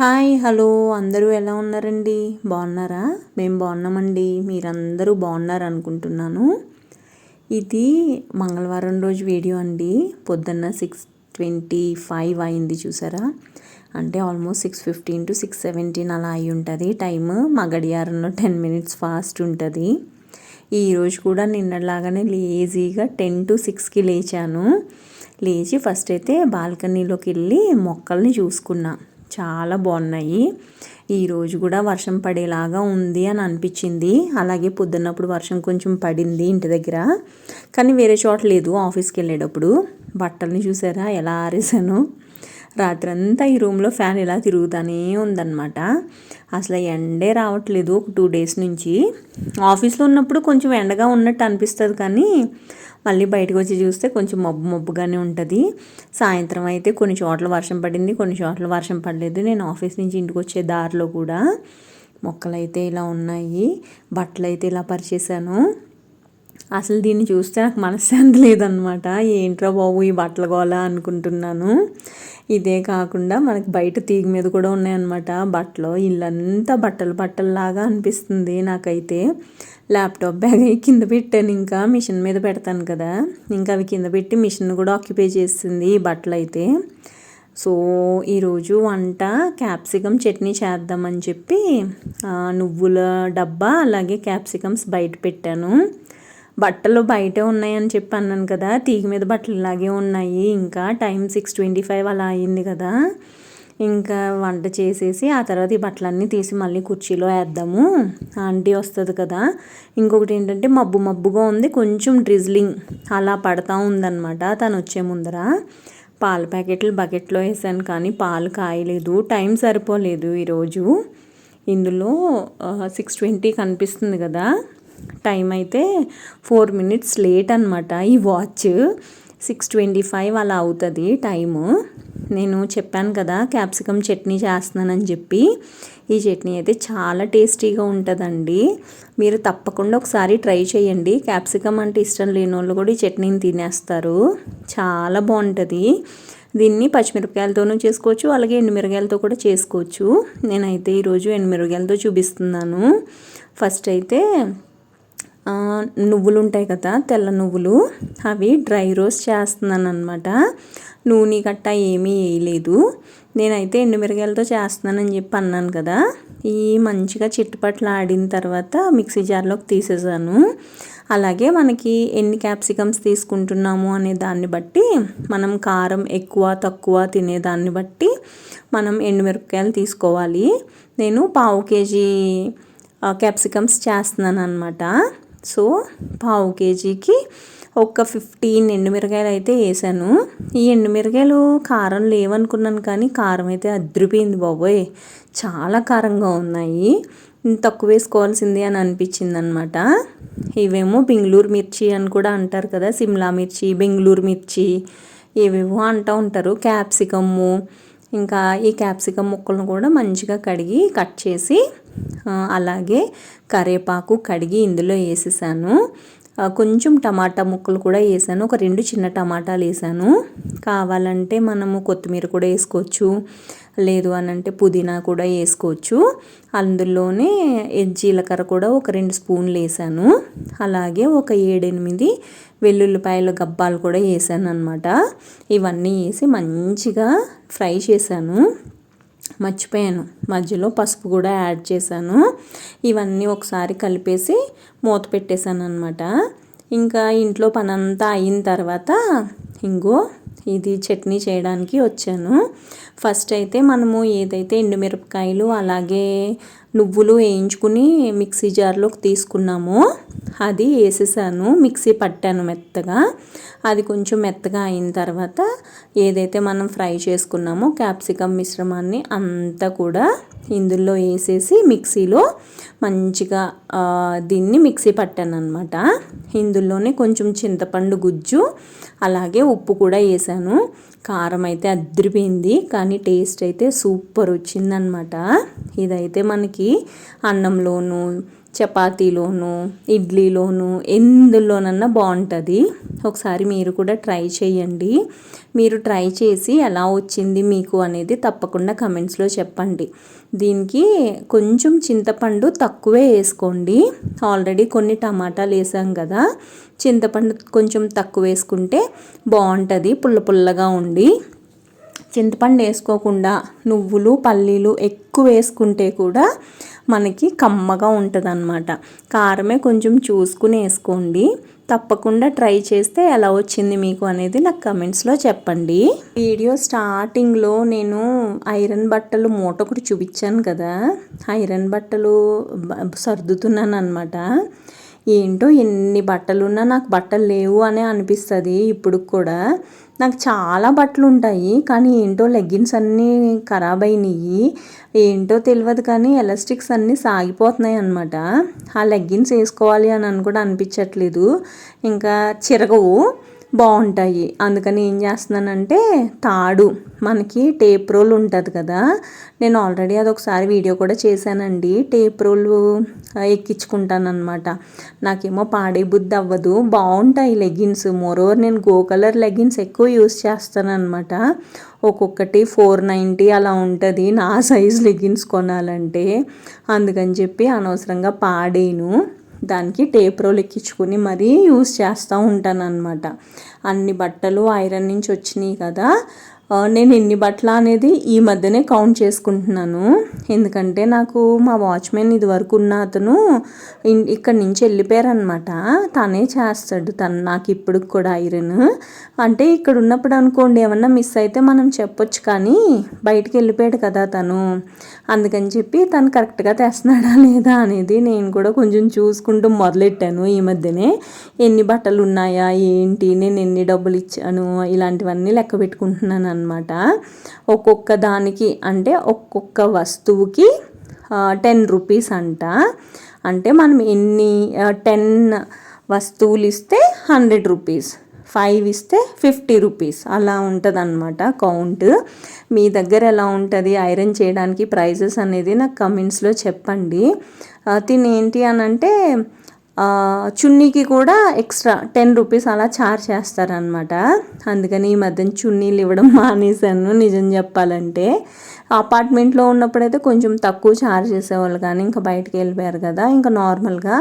Hi hello. అందరూ ఎలా ఉన్నారండి? బాగున్నారా? మేము బాగున్నామండి. మీరందరూ బాగున్నారు అనుకుంటున్నాను. ఇది మంగళవారం రోజు వీడియో అండి. పొద్దున్న సిక్స్ ట్వంటీ ఫైవ్ అయింది చూసారా? అంటే almost six fifteen to six seventeen అలా అయి ఉంటుంది. టైమ్ మా గడియారంలో టెన్ మినిట్స్ ఫాస్ట్ ఉంటుంది. ఈరోజు కూడా నిన్నలాగానే లేజీగా టెన్ టు సిక్స్కి లేచాను. లేచి ఫస్ట్ అయితే బాల్కనీలోకి వెళ్ళి మొక్కల్ని చూసుకున్నా. చాలా బాగున్నాయి. ఈరోజు కూడా వర్షం పడేలాగా ఉంది అని అనిపించింది. అలాగే పొద్దున్నప్పుడు వర్షం కొంచెం పడింది ఇంటి దగ్గర. కానీ వేరే చోట లేదు ఆఫీస్కి వెళ్ళేటప్పుడు. బట్టల్ని చూసారా? ఎలా ఆరేసాను? రాత్రంతా ఈ రూమ్లో ఫ్యాన్ ఇలా తిరుగుతూనే ఉందన్నమాట. అసలు ఎండే రావట్లేదు ఒక టూ డేస్ నుంచి. ఆఫీస్లో ఉన్నప్పుడు కొంచెం ఎండగా ఉన్నట్టు అనిపిస్తుంది కానీ మళ్ళీ బయటకు వచ్చి చూస్తే కొంచెం మబ్బు మబ్బుగానే ఉంటుంది. సాయంత్రం అయితే కొన్ని చోట్ల వర్షం పడింది కొన్ని చోట్ల వర్షం పడలేదు. నేను ఆఫీస్ నుంచి ఇంటికి వచ్చే దారిలో కూడా మొక్కలు అయితే ఇలా ఉన్నాయి. బట్టలు అయితే ఇలా పరిచేసాను అసలు దీన్ని చూస్తే నాకు మనశ్శాంతి లేదనమాట ఏంట్రా బాబు ఈ బట్టల గోల అనుకుంటున్నాను. ఇదే కాకుండా మనకి బయట తీగ మీద కూడా ఉన్నాయన్నమాట బట్టలు. ఇల్లంతా బట్టలు బట్టల్లాగా అనిపిస్తుంది నాకైతే. ల్యాప్టాప్ బ్యాగ్ కింద పెట్టాను ఇంకా. మిషన్ మీద పెడతాను కదా. ఇంకా అవి కింద పెట్టి మిషన్ కూడా ఆక్యుపై చేస్తుంది బట్టలు అయితే. సో ఈరోజు వంట క్యాప్సికమ్ చట్నీ చేద్దామని చెప్పి నువ్వుల డబ్బా అలాగే క్యాప్సికమ్స్ బయట పెట్టాను. బట్టలు బయటే ఉన్నాయని చెప్పి అన్నాను కదా తీగ మీద బట్టలు ఇలాగే ఉన్నాయి. ఇంకా టైం సిక్స్ ట్వంటీ ఫైవ్ అలా అయింది కదా. ఇంకా వంట చేసేసి ఆ తర్వాత ఈ బట్టలన్నీ తీసి మళ్ళీ కుర్చీలో వేద్దాము. ఆంటీ వస్తుంది కదా. ఇంకొకటి ఏంటంటే మబ్బు మబ్బుగా ఉంది కొంచెం డ్రిజ్లింగ్ అలా పడతా ఉందన్నమాట. తను వచ్చే ముందర పాల ప్యాకెట్లు బకెట్లో వేసాను కానీ పాలు కాయలేదు టైం సరిపోలేదు ఈరోజు. ఇందులో సిక్స్ ట్వంటీ కనిపిస్తుంది కదా. టైం అయితే ఫోర్ మినిట్స్ లేట్ అనమాట ఈ వాచ్ సిక్స్ ట్వంటీ ఫైవ్ అలా అవుతుంది టైము. నేను చెప్పాను కదా క్యాప్సికమ్ చట్నీ చేస్తున్నానని చెప్పి. ఈ చట్నీ అయితే చాలా టేస్టీగా ఉంటుందండి. మీరు తప్పకుండా ఒకసారి ట్రై చేయండి. క్యాప్సికమ్ అంటే ఇష్టం లేని వాళ్ళు కూడా ఈ చట్నీని తినేస్తారు. చాలా బాగుంటుంది. దీన్ని పచ్చిమిరపకాయలతోనూ చేసుకోవచ్చు అలాగే ఎండుమిరకాయలతో కూడా చేసుకోవచ్చు. నేనైతే ఈరోజు ఎండుమిరకాయలతో చూపిస్తున్నాను. ఫస్ట్ అయితే నువ్వులు ఉంటాయి కదా తెల్ల నువ్వులు అవి డ్రై రోస్ట్ చేస్తున్నాను అనమాట నూనె గట్ట ఏమీ వేయలేదు. నేనైతే ఎండుమిరగాయలతో చేస్తున్నానని చెప్పి అన్నాను కదా. ఈ మంచిగా చిట్టుపట్లు ఆడిన తర్వాత మిక్సీ జార్లోకి తీసేసాను. అలాగే మనకి ఎన్ని క్యాప్సికమ్స్ తీసుకుంటున్నాము అనే దాన్ని బట్టి మనం కారం ఎక్కువ తక్కువ తినేదాన్ని బట్టి మనం ఎండుమిరపకాయలు తీసుకోవాలి. నేను పావు కేజీ క్యాప్సికమ్స్ చేస్తున్నాను అనమాట సో పావు కేజీకి ఒక ఫిఫ్టీన్ ఎండుమిరకాయలు అయితే వేసాను. ఈ ఎండుమిరకాయలు కారం లేవనుకున్నాను కానీ కారం అయితే అద్రిపోయింది బాబోయ్. చాలా కారంగా ఉన్నాయి. తక్కువ వేసుకోవాల్సింది అని అనిపించింది అనమాట ఇవేమో బెంగళూరు మిర్చి అని కూడా అంటారు కదా సిమ్లా మిర్చి బెంగళూరు మిర్చి ఏవేవో అంటూ ఉంటారు. క్యాప్సికమ్ము ఇంకా ఈ క్యాప్సికమ్ ముక్కలను కూడా మంచిగా కడిగి కట్ చేసి అలాగే కరేపాకు కడిగి ఇందులో వేసేసాను. కొంచెం టమాటా ముక్కలు కూడా వేసాను. ఒక రెండు చిన్న టమాటాలు వేసాను. కావాలంటే మనము కొత్తిమీర కూడా వేసుకోవచ్చు. లేదు అని అంటే పుదీనా కూడా వేసుకోవచ్చు. అందులోనే జీలకర్ర కూడా ఒక రెండు స్పూన్లు వేసాను. అలాగే ఒక ఏడెనిమిది వెల్లుల్లిపాయల గబ్బాలు కూడా వేసాను అనమాట ఇవన్నీ వేసి మంచిగా ఫ్రై చేశాను. మర్చిపోయాను. మధ్యలో పసుపు కూడా యాడ్ చేశాను. ఇవన్నీ ఒకసారి కలిపేసి మూత పెట్టేశాను అనమాట ఇంకా ఇంట్లో పనంతా అయిన తర్వాత ఇంకో ఇది చట్నీ చేయడానికి వచ్చాను. ఫస్ట్ అయితే మనము ఏదైతే ఎండుమిరపకాయలు అలాగే నువ్వులు వేయించుకుని మిక్సీ జార్లోకి తీసుకున్నాము. అది వేసేసాను. మిక్సీ పట్టాను మెత్తగా. అది కొంచెం మెత్తగా అయిన తర్వాత ఏదైతే మనం ఫ్రై చేసుకున్నామో క్యాప్సికమ్ మిశ్రమాన్ని అంతా కూడా ఇందులో వేసేసి మిక్సీలో మంచిగా దీన్ని మిక్సీ పట్టాను అనమాట ఇందులోనే కొంచెం చింతపండు గుజ్జు అలాగే ఉప్పు కూడా వేసాను. కారం అయితే అద్దరిపోయింది కానీ టేస్ట్ అయితే సూపర్ వచ్చిందనమాట ఇదైతే మనకి అన్నంలోనూ చపాతీలోను ఇడ్లీలోను ఎందులోనన్నా బాగుంటుంది. ఒకసారి మీరు కూడా ట్రై చేయండి. మీరు ట్రై చేసి ఎలా వచ్చింది మీకు అనేది తప్పకుండా కమెంట్స్లో చెప్పండి. దీనికి కొంచెం చింతపండు తక్కువే వేసుకోండి. ఆల్రెడీ కొన్ని టమాటాలు వేసాం కదా చింతపండు కొంచెం తక్కువ వేసుకుంటే బాగుంటుంది పుల్ల పుల్లగా ఉండి. చింతపండు వేసుకోకుండా నువ్వులు పల్లీలు ఎక్కువ వేసుకుంటే కూడా మనకి కమ్మగా ఉంటుంది అనమాట కారమే కొంచెం చూసుకుని వేసుకోండి. తప్పకుండా ట్రై చేస్తే ఎలా వచ్చింది మీకు అనేది నాకు కమెంట్స్లో చెప్పండి. వీడియో స్టార్టింగ్లో నేను ఐరన్ బట్టలు మూట ఒకటి చూపించాను కదా. ఐరన్ బట్టలు సర్దుతున్నాను అనమాట ఏంటో ఎన్ని బట్టలున్నా నాకు బట్టలు లేవు అనే అనిపిస్తుంది ఇప్పుడు కూడా. నాకు చాలా బట్టలు ఉంటాయి కానీ ఏంటో లెగ్గిన్స్ అన్నీ ఖరాబ్ అయినాయి ఏంటో తెలియదు కానీ ఎలాస్టిక్స్ అన్నీ సాగిపోతున్నాయి అనమాట ఆ లెగ్గిన్స్ వేసుకోవాలి అని అని కూడా అనిపించట్లేదు. ఇంకా చిరగవు. బాగుంటాయి. అందుకని ఏం చేస్తున్నానంటే తాడు మనకి టేప్ రోల్ ఉంటుంది కదా నేను ఆల్రెడీ అది ఒకసారి వీడియో కూడా చేశానండి. టేప్ రోల్ ఎక్కించుకుంటాను అనమాట నాకేమో పాడే బుద్ధి అవ్వదు. బాగుంటాయి లెగిన్స్ మోరోవర్ నేను గో కలర్ లెగిన్స్ ఎక్కువ యూస్ చేస్తాను అనమాట ఒక్కొక్కటి ఫోర్ నైంటీ అలా ఉంటుంది నా సైజ్ లెగిన్స్ కొనాలంటే. అందుకని చెప్పి అనవసరంగా పాడేను. దానికి టేప్ రోల్ ఎక్కించుకుని మరీ యూస్ చేస్తూ ఉంటాను అనమాట అన్ని బట్టలు ఐరన్ నుంచి వచ్చినాయి కదా నేను ఎన్ని బట్టలు అనేది ఈ మధ్యనే కౌంట్ చేసుకుంటున్నాను. ఎందుకంటే నాకు మా వాచ్మెన్ ఇది వరకు ఉన్న అతను ఇక్కడి నుంచి వెళ్ళిపోయారనమాట తనే చేస్తాడు. తను నాకు ఇప్పుడు కూడా ఐరన్ అంటే ఇక్కడ ఉన్నప్పుడు అనుకోండి ఏమన్నా మిస్ అయితే మనం చెప్పొచ్చు కానీ బయటికి వెళ్ళిపోయాడు కదా తను. అందుకని చెప్పి తను కరెక్ట్గా తెస్తున్నాడా లేదా అనేది నేను కూడా కొంచెం చూసుకుంటూ మొదలెట్టాను ఈ మధ్యనే. ఎన్ని బట్టలు ఉన్నాయా ఏంటి నేను ఎన్ని డబ్బులు ఇచ్చాను ఇలాంటివన్నీ లెక్క పెట్టుకుంటున్నాను అనమాట ఒక్కొక్క దానికి అంటే ఒక్కొక్క వస్తువుకి టెన్ రూపీస్ అంట. అంటే మనం ఎన్ని టెన్ వస్తువులు ఇస్తే హండ్రెడ్ రూపీస్ ఫైవ్ ఇస్తే ఫిఫ్టీ రూపీస్ అలా ఉంటుంది అనమాట కౌంట్ మీ దగ్గర ఎలా ఉంటుంది? ఐరన్ చేయడానికి ప్రైజెస్ అనేది నాకు కమెంట్స్లో చెప్పండి. తిని ఏంటి అని అంటే చున్నీకి కూడా ఎక్స్ట్రా టెన్ రూపీస్ అలా చార్జ్ చేస్తారనమాట అందుకని ఈ మధ్యన చున్నీలు ఇవ్వడం మానేశాను నిజం చెప్పాలంటే. అపార్ట్మెంట్లో ఉన్నప్పుడైతే కొంచెం తక్కువ ఛార్జ్ చేసేవాళ్ళు కానీ ఇంకా బయటకు వెళ్ళిపోయారు కదా ఇంకా నార్మల్గా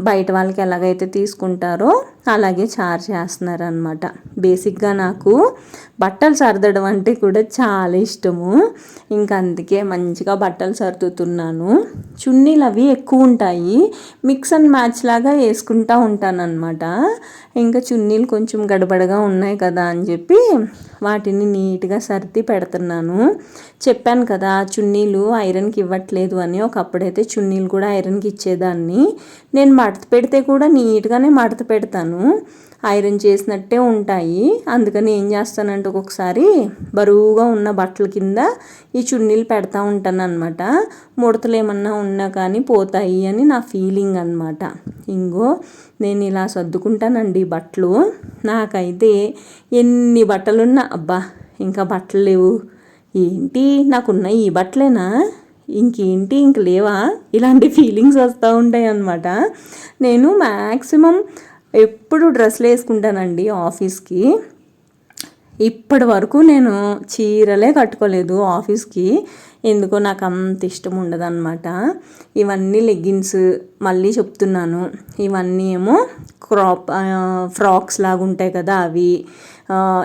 బయట వాళ్ళకి ఎలాగైతే తీసుకుంటారో అలాగే చార్జ్ చేస్తున్నారనమాట బేసిక్గా నాకు బట్టలు సర్దడం అంటే కూడా చాలా ఇష్టము. ఇంకా అందుకే మంచిగా బట్టలు సర్దుతున్నాను. చున్నీలు అవి ఎక్కువ ఉంటాయి. మిక్స్ అండ్ మ్యాచ్ లాగా వేసుకుంటూ ఉంటానన్నమాట. ఇంకా చున్నీలు కొంచెం గడబడగా ఉన్నాయి కదా అని చెప్పి వాటిని నీట్గా సర్ది పెడుతున్నాను. చెప్పాను కదా చున్నీలు ఐరన్కి ఇవ్వట్లేదు అని. ఒకప్పుడైతే చున్నీలు కూడా ఐరన్కి ఇచ్చేదాన్ని. నేను మడత పెడితే కూడా నీట్గానే మడత పెడతాను. ఐరన్ చేసినట్టే ఉంటాయి. అందుకని ఏం చేస్తానంటే ఒక్కొక్కసారి బరువుగా ఉన్న బట్టల కింద ఈ చున్నీలు పెడతా ఉంటాను అనమాట ముడతలు ఏమన్నా ఉన్నా కానీ పోతాయి అని నా ఫీలింగ్ అనమాట ఇంగో నేను ఇలా సర్దుకుంటానండి బట్టలు. నాకైతే ఎన్ని బట్టలున్నా అబ్బా ఇంకా బట్టలు లేవు. ఏంటి? నాకున్న ఈ బట్టలేనా? ఇంకేంటి? ఇంక లేవా? ఇలాంటి ఫీలింగ్స్ వస్తూ ఉంటాయి అన్నమాట. నేను మ్యాక్సిమం ఎప్పుడు డ్రెస్సులు వేసుకుంటానండి ఆఫీస్కి. ఇప్పటి వరకు నేను చీరలే కట్టుకోలేదు ఆఫీస్కి. ఎందుకో నాకు అంత ఇష్టం ఉండదన్నమాట. ఇవన్నీ లెగ్గిన్స్ మళ్ళీ చెప్తున్నాను. ఇవన్నీ ఏమో క్రాప్ ఫ్రాక్స్ లాగా ఉంటాయి కదా అవి.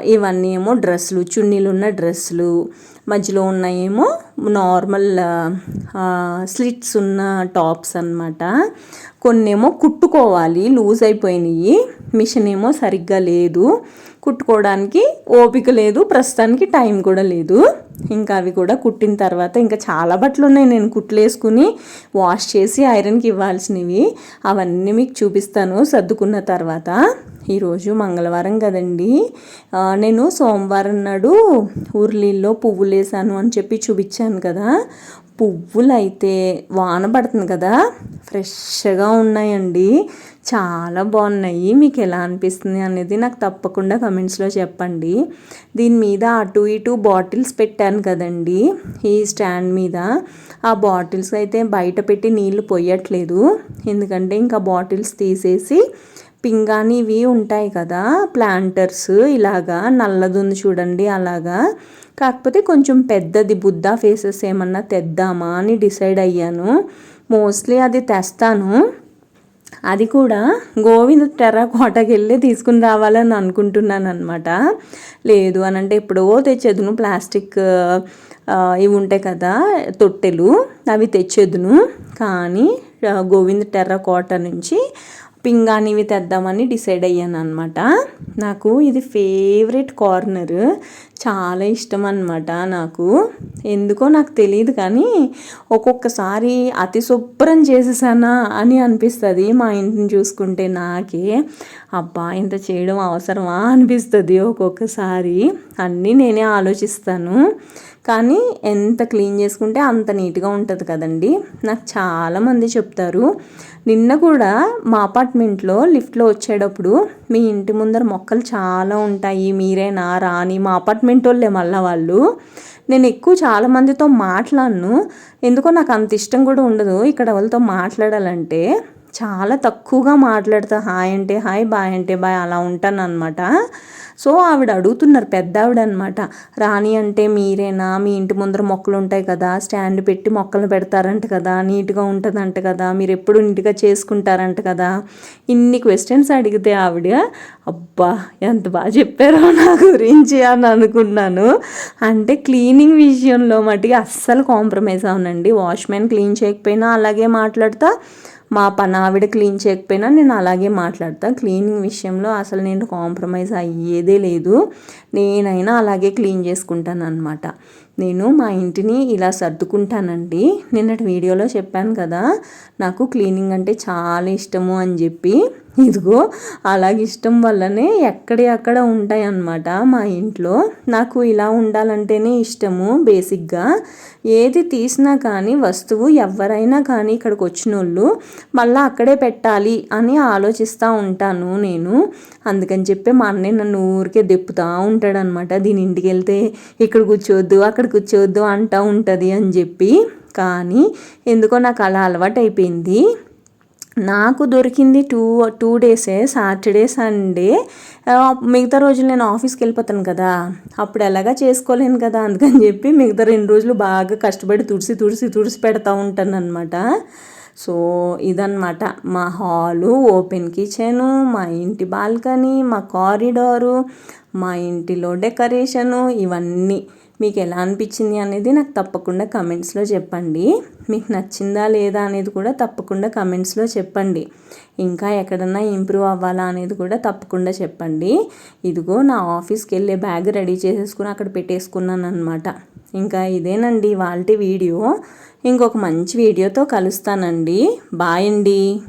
ఇవన్నీ ఏమో డ్రెస్సులు చున్నీలు ఉన్న డ్రెస్సులు మధ్యలో ఉన్నాయేమో నార్మల్ స్లిట్స్ ఉన్న టాప్స్ అనమాట కొన్నేమో కుట్టుకోవాలి లూజ్ అయిపోయినాయి మిషన్ ఏమో సరిగ్గా లేదు. కుట్టుకోవడానికి ఓపిక లేదు ప్రస్తుతానికి టైం కూడా లేదు. ఇంకా అవి కూడా కుట్టిన తర్వాత ఇంకా చాలా బట్టలు ఉన్నాయి. నేను కుట్లేసుకుని వాష్ చేసి ఐరన్కి ఇవ్వాల్సినవి. అవన్నీ మీకు చూపిస్తాను. సర్దుకున్న తర్వాత ఈరోజు మంగళవారం కదండి. నేను సోమవారం నాడు ఉర్లీల్లో పువ్వులు వేసాను అని చెప్పి చూపించాను కదా. పువ్వులు అయితే వాన పడుతుంది కదా. ఫ్రెష్గా ఉన్నాయండి. చాలా బాగున్నాయి. మీకు ఎలా అనిపిస్తుంది అనేది నాకు తప్పకుండా కమెంట్స్లో చెప్పండి. దీని మీద అటు ఇటు బాటిల్స్ పెట్టాను కదండి. ఈ స్టాండ్ మీద. ఆ బాటిల్స్ అయితే బయట పెట్టి నీళ్ళు పోయట్లేదు. ఎందుకంటే ఇంకా బాటిల్స్ తీసేసి పింగాని ఇవి ఉంటాయి కదా ప్లాంటర్స్ ఇలాగా నల్లది ఉంది చూడండి అలాగా. కాకపోతే కొంచెం పెద్దది బుద్ధా ఫేసెస్ ఏమన్నా తెద్దామా అని డిసైడ్ అయ్యాను. మోస్ట్లీ అది తెస్తాను. అది కూడా గోవింద్ టెర్రకోటకి వెళ్ళి తీసుకుని రావాలని అనుకుంటున్నాను అనమాట లేదు అని అంటే ఎప్పుడో తెచ్చేదును ప్లాస్టిక్ ఇవి ఉంటాయి కదా తొట్టెలు అవి తెచ్చేదును. కానీ గోవింద్ టెర్రకోట నుంచి పింగాణివి తెద్దామని డిసైడ్ అయ్యాను అనమాట నాకు ఇది ఫేవరెట్ కార్నర్. చాలా ఇష్టం అనమాట నాకు. ఎందుకో నాకు తెలియదు కానీ ఒక్కొక్కసారి అతి శుభ్రం చేసేసానా అని అనిపిస్తుంది మా ఇంటిని చూసుకుంటే నాకే. అబ్బా ఇంత చేయడం అవసరమా అనిపిస్తుంది ఒక్కొక్కసారి. అన్నీ నేనే ఆలోచిస్తాను. కానీ ఎంత క్లీన్ చేసుకుంటే అంత నీట్గా ఉంటుంది కదండి. నాకు చాలామంది చెప్తారు. నిన్న కూడా మా అపార్ట్మెంట్లో లిఫ్ట్లో వచ్చేటప్పుడు మీ ఇంటి ముందర మొక్కలు చాలా ఉంటాయి మీరేనా రాని మా అపార్ట్మెంట్ వాళ్ళే మళ్ళీ వాళ్ళు. నేను ఎక్కువ చాలామందితో మాట్లాడను. ఎందుకో నాకు అంత ఇష్టం కూడా ఉండదు ఇక్కడ వాళ్ళతో మాట్లాడాలంటే. చాలా తక్కువగా మాట్లాడతా. హాయ్ అంటే హాయ్ బాయ్ అంటే బాయ్ అలా ఉంటాను అనమాట సో ఆవిడ అడుగుతున్నారు పెద్ద ఆవిడ అనమాట రాణి అంటే మీరేనా? మీ ఇంటి ముందర మొక్కలు ఉంటాయి కదా స్టాండ్ పెట్టి మొక్కలు పెడతారంట కదా నీట్గా ఉంటుందంట కదా మీరు ఎప్పుడు నీట్గా చేసుకుంటారంట కదా? ఇన్ని క్వశ్చన్స్ అడిగితే ఆవిడ అబ్బా ఎంత బాగా చెప్పారో నా గురించి అని అనుకున్నాను. అంటే క్లీనింగ్ విషయంలో మటుకి అస్సలు కాంప్రమైజ్ అవునండి వాష్మెన్ క్లీన్ చేయకపోయినా అలాగే మాట్లాడతా. మా పని ఆవిడ క్లీన్ చేయకపోయినా నేను అలాగే మాట్లాడతా. క్లీనింగ్ విషయంలో అసలు నేను కాంప్రమైజ్ అయ్యేదే లేదు. నేనైనా అలాగే క్లీన్ చేసుకుంటాను అనమాట నేను మా ఇంటిని ఇలా సర్దుకుంటానండి. నిన్నటి వీడియోలో చెప్పాను కదా నాకు క్లీనింగ్ అంటే చాలా ఇష్టము అని చెప్పి. ఇదిగో అలాగే ఇష్టం వల్లనే ఎక్కడి అక్కడ ఉంటాయి అన్నమాట మా ఇంట్లో. నాకు ఇలా ఉండాలంటేనే ఇష్టము బేసిక్గా. ఏది తీసినా కానీ వస్తువు ఎవరైనా కానీ ఇక్కడికి వచ్చిన వాళ్ళు మళ్ళీ అక్కడే పెట్టాలి అని ఆలోచిస్తూ ఉంటాను నేను. అందుకని చెప్పి మా అన్నయ్య నన్ను ఊరికే దెప్పుతూ ఉంటాడనమాట దీని ఇంటికి వెళ్తే ఇక్కడ కూర్చోవద్దు అక్కడ కూర్చోవద్దు అంటూ ఉంటుంది అని చెప్పి. కానీ ఎందుకో నాకు అలా అలవాటు అయిపోయింది నాకు దొరికింది టూ టూ డేసే సాటర్డే సండే. మిగతా రోజులు నేను ఆఫీస్కి వెళ్ళిపోతాను కదా. అప్పుడు ఎలాగా చేసుకోలేను కదా అందుకని చెప్పి మిగతా రెండు రోజులు బాగా కష్టపడి తుడిసి తుడిసి తుడిసి పెడతా ఉంటాను అనమాట సో ఇదన్నమాట. మా హాలు ఓపెన్ కిచెను మా ఇంటి బాల్కనీ మా కారిడారు మా ఇంటిలో డెకరేషను ఇవన్నీ. మీకు ఎలా అనిపించింది అనేది నాకు తప్పకుండా కమెంట్స్లో చెప్పండి. మీకు నచ్చిందా లేదా అనేది కూడా తప్పకుండా కమెంట్స్లో చెప్పండి. ఇంకా ఎక్కడన్నా ఇంప్రూవ్ అవ్వాలా అనేది కూడా తప్పకుండా చెప్పండి. ఇదిగో నా ఆఫీస్కి వెళ్ళే బ్యాగ్ రెడీ చేసేసుకుని అక్కడ పెట్టేసుకున్నాను అనమాట ఇంకా ఇదేనండి వాళ్ళ వీడియో. ఇంకొక మంచి వీడియోతో కలుస్తానండి. బాయ్ అండి.